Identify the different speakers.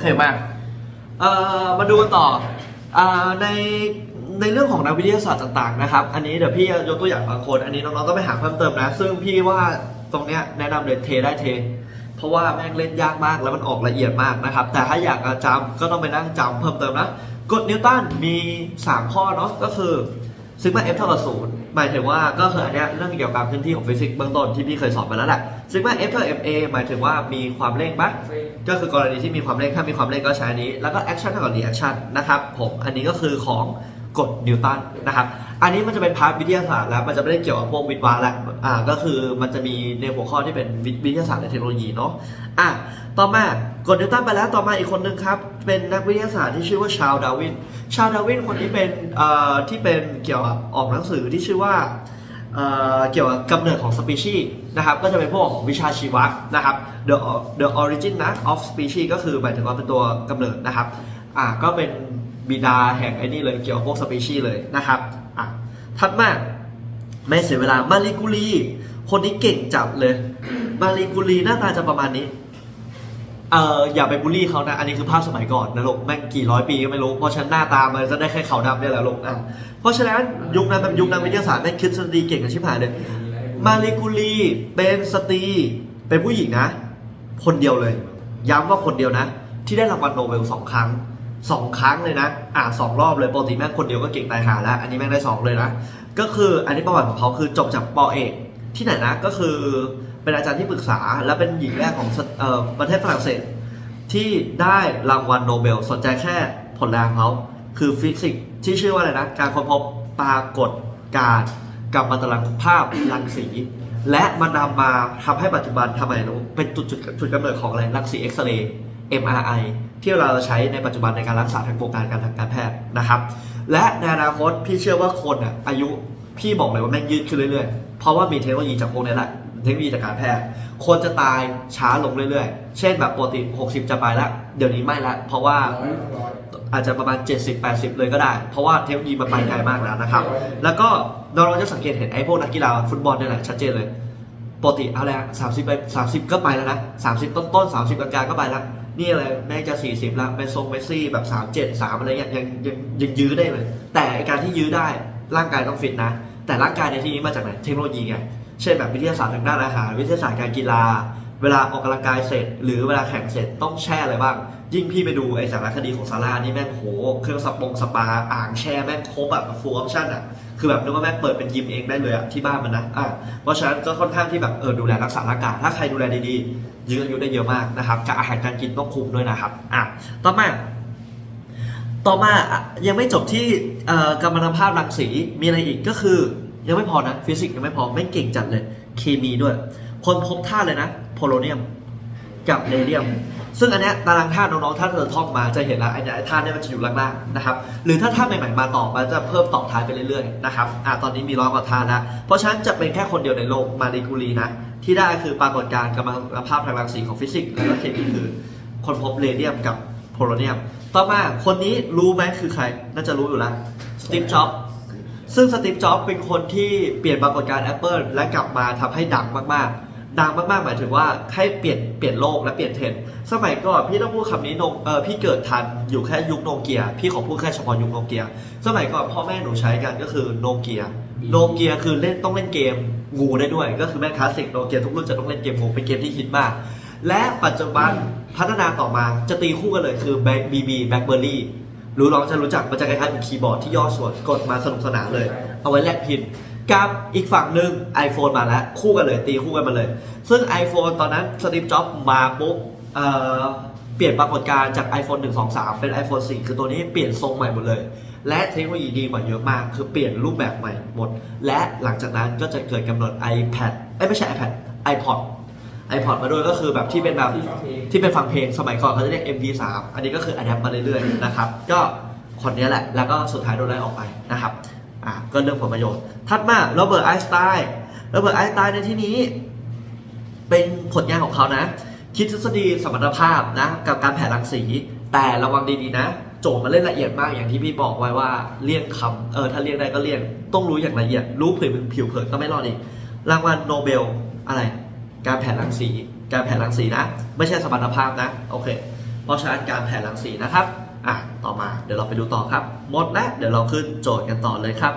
Speaker 1: เคยมากเอ่อมาดูกันต่ออ่าในในเรื่องของนักวิทยาศาสตร์ต่างๆนะครับ อันนี้เดี๋ยวพี่จะยกตัวอย่างบางคน อันนี้น้องๆต้องไปหาเพิ่มเติมนะ ซึ่งพี่ว่าตรงเนี้ยแนะนำเลยเทได้เท เพราะว่าแม่งเล่นยากมากแล้วมันออกละเอียดมากนะครับ แต่ถ้าอยากจะจำก็ต้องไปนั่งจำเพิ่มเติมนะ กฎนิวตันมี 3 ข้อเนาะ ก็คือ ซิกมา f เท่ากับศูนย์หมายถึงว่าก็คืออันเนี้ยเรื่องเกี่ยวกับพื้นที่ของฟิสิกส์เบื้องต้นที่พี่เคยสอนไปแล้วแหละซิกมา f เท่ากับ ma หมายถึงว่ามีความเร่งปะก็คือกรณีที่มีความเร่งถ้ามีความเร่งก็ใช้อันนี้ แล้วก็ action เท่ากับ reaction นะครับผมอันนี้ก็คือของ กฎนิวตันนะครับ อันนี้มันจะเป็นพาร์ทวิทยาศาสตร์แล้ว มันจะไม่ได้เกี่ยวกับพวกวิทย์วาแล้วอ่าก็คือมันจะมีในหัวข้อที่เป็นวิทยาศาสตร์และเทคโนโลยีเนาะอะต่อมากฎนิวตันไปแล้วต่อมาอีกคนนึงครับ เป็นนักวิทยาศาสตร์ที่ชื่อว่าชาลดาวิน ชาลดาวินคนนี้เป็นเอ่อที่เป็นเกี่ยวกับออกหนังสือที่ชื่อว่าเอ่อเกี่ยวกับกำเนิดของสปีชีส์นะครับก็จะเป็นพวกวิชาชีวะนะครับ the the origin นะ of species ก็คือหมายถึงว่าเป็นตัวกำเนิดนะครับอ่าก็เป็น บิดาแห่งไอ้นี่เลยเกี่ยวกับพวกสปีชีเลยนะครับอะถัดมาไม่เสียเวลามาริกูรีคนนี้เก่งจัดเลย มาริกูรีหน้าตาจะประมาณนี้เอออย่าไปบูลลี่เขานะ อันนี้คือภาพสมัยก่อนนะลูกแม่งกี่ร้อยปีก็ไม่รู้เพราะฉันหน้าตามันจะได้แค่ขาวดำเนี่ยแหละลูกอะเพราะฉะนั้นยุคนั้นเป็นยุคนักวิทยาศาสตร์แม่งคิดสตรีเก่งกันชิบหายเลยมาริกูรีเป็นสตรีเป็นผู้หญิงนะ คนเดียวเลย ย้ำว่าคนเดียวนะ ที่ได้รางวัลโนเบลสองครั้ง สองครั้งเลยนะ อ่าสองรอบเลยปกติแม่งคนเดียวก็เก่งตายหาแล้ว อันนี้แม่งได้สองเลยนะ ก็คืออันนี้ประวัติของเขาคือจบจากปอเอกที่ไหนนะ ก็คือเป็นอาจารย์ที่ปรึกษา และเป็นหญิงแรกของเอ่อประเทศฝรั่งเศส ที่ได้รางวัลโนเบล สนใจแค่ผลแรงเขาคือฟิสิกส์ที่ชื่อว่าอะไรนะ การค้นพบปรากฏการณ์กับมัตลังภาพรังสี และมันนำมาทำให้ปัจจุบันทำไมรู้เป็นจุดจุดจุดกำเนิดของอะไรรังสีเอ็กซเรย์ MRI ที่เราใช้ในปัจจุบันในการรักษาทางโครงการการทางการแพทย์นะครับ และในอนาคตพี่เชื่อว่าคนอะอายุพี่บอกเลยว่าแม่งยืดขึ้นเรื่อยๆ เพราะว่ามีเทคโนโลยีจากพวกนี้แหละเทคโนโลยีจากการแพทย์ คนจะตายช้าลงเรื่อยๆ เช่นแบบปกติ 60 จะไปแล้วเดี๋ยวนี้ไม่ละเพราะว่าอาจจะประมาณ 70-80 เลยก็ได้ เพราะว่าเทคโนโลยีมันไปไกลมากแล้วนะครับ แล้วก็เราจะสังเกตเห็นไอ้พวกนักกีฬาฟุตบอลเนี่ยแหละชัดเจนเลยปกติเอะไรสามสิบไปสามสิบก็ไปแล้วนะสามสิบต้นต้นสามสิบกลางๆก็ไปแล้ว นี่อะไรแม่งจะสี่สิบละเป็นทรงเมสซี่แบบสามเจ็ดสามอะไรเงี้ยยังยังยังยื้อได้เลย แต่ไอการที่ยื้อได้ร่างกายต้องฟิตนะ แต่ร่างกายในที่นี้มาจากไหนเทคโนโลยีไง เช่นแบบวิทยาศาสตร์ทางด้านอาหาร วิทยาศาสตร์การกีฬา เวลาออกกำลังกายเสร็จ หรือเวลาแข่งเสร็จต้องแช่อะไรบ้าง ยิ่งพี่ไปดูไอ้สารคดีของซาร่านี่แม่งโห เครื่องสปงสปาอ่างแช่แม่งครบแบบฟูลออปชั่นอะคือแบบนึกว่าแม่งเปิดเป็นยิมเองได้เลยอะที่บ้านมันนะอะเพราะฉะนั้นก็ค่อนข้างที่แบบเออดูแลรักษาร่างกายถ้าใครดูแลดีๆยืนอายุได้เยอะมากนะครับกับอาหารการกินต้องคุมด้วยนะครับอะต่อมาต่อมายังไม่จบที่เอ่อกำมมันภาพรังสีมีอะไรอีกก็คือ ยังไม่พอนะฟิสิกส์ยังไม่พอไม่เก่งจัดเลย เคมีด้วย คนพบธาตุเลยนะ พโลเนียมกับเรเดียม ซึ่งอันเนี้ยตารางธาตุน้องๆถ้าเธอท่องมาจะเห็นแล้วไอ้เนี่ยธาตุเนี่ยมันจะอยู่ล่างๆนะครับหรือถ้าธาตุใหม่ๆมาต่อมันจะเพิ่มต่อท้ายไปเรื่อยๆนะครับอ่าตอนนี้มีร้อยกว่าธาตุแล้วเพราะฉะนั้นจะเป็นแค่คนเดียวในโลกมาริคูรีนะที่ได้คือปรากฏการณ์กำมมันภาพทางรังสีของฟิสิกส์แล้วก็เคมีคือคนพบเรเดียมกับโพโลเนียม ต่อมาคนนี้รู้ไหมคือใคร น่าจะรู้อยู่แล้วสตีฟจ็อบซึ่งสตีฟจ็อบเป็นคนที่เปลี่ยนปรากฏการณ์ Apple และกลับมาทำให้ดังมากๆ ดังมากๆหมายถึงว่าให้เปลี่ยนเปลี่ยนโลกและเปลี่ยนเทรนด์สมัยก่อนพี่ต้องพูดคำนี้โนเออพี่เกิดทันอยู่แค่ยุคโนเกีย พี่ขอพูดแค่เฉพาะยุคโนเกีย สมัยก่อนพ่อแม่หนูใช้กันก็คือโนเกียโนเกียคือเล่นต้องเล่นเกมงูได้ด้วย ก็คือแม่งคลาสสิกโนเกียทุกรุ่นจะต้องเล่นเกมงูเป็นเกมที่ฮิตมาก และปัจจุบันพัฒนาต่อมาจะตีคู่กันเลยคือ BB BlackBerry รู้ลองจะรู้จักมันจะคล้ายๆเป็นคีย์บอร์ดที่ย่อส่วนกดมาสนุกสนานเลย เอาไว้แลกพิน กับอีกฝั่งหนึ่ง iPhone มาแล้ว คู่กันเลย ตีคู่กันมาเลย ซึ่ง iPhone ตอนนั้นสตีฟจ็อบมาปุ๊บเอ่อเปลี่ยนปรากฏการณ์จาก iPhone 1 2 3 เป็น iPhone 4 คือตัวนี้เปลี่ยนทรงใหม่หมดเลย และเทคโนโลยีดีกว่าเยอะมาก คือเปลี่ยนรูปแบบใหม่หมด และหลังจากนั้นก็จะเกิดกำเนิด iPad เอ้ยไม่ใช่ iPad iPod iPod มาด้วยก็คือแบบที่เป็นแบบที่เป็นฟังเพลงสมัยก่อนเขาจะเรียก MP3 อันนี้ก็คืออัดแอปมาเรื่อยๆนะครับ ก็คนนี้แหละ แล้วก็สุดท้ายโดนไล่ออกไปนะครับ อ่าก็เรื่องผลประโยชน์ ถัดมาโรเบิร์ตไอน์สไตน์โรเบิร์ตไอน์สไตน์ในที่นี้ เป็นผลงานของเขานะ คิดทฤษฎีสมรรถภาพนะ กับการแผ่รังสี แต่ระวังดีๆนะ โจทย์มันเล่นละเอียดมากอย่างที่พี่บอกไว้ว่าเลี่ยงคำเออถ้าเลี่ยงได้ก็เลี่ยง ต้องรู้อย่างละเอียด รู้ผิวผิวเผินก็ไม่รอดอีก รางวัลโนเบลอะไร การแผ่รังสี การแผ่รังสีนะ ไม่ใช่สมรรถภาพนะ โอเค เพราะฉะนั้นการแผ่รังสีนะครับ อะต่อมาเดี๋ยวเราไปดูต่อครับ หมดแล้วเดี๋ยวเราขึ้นโจทย์กันต่อเลยครับ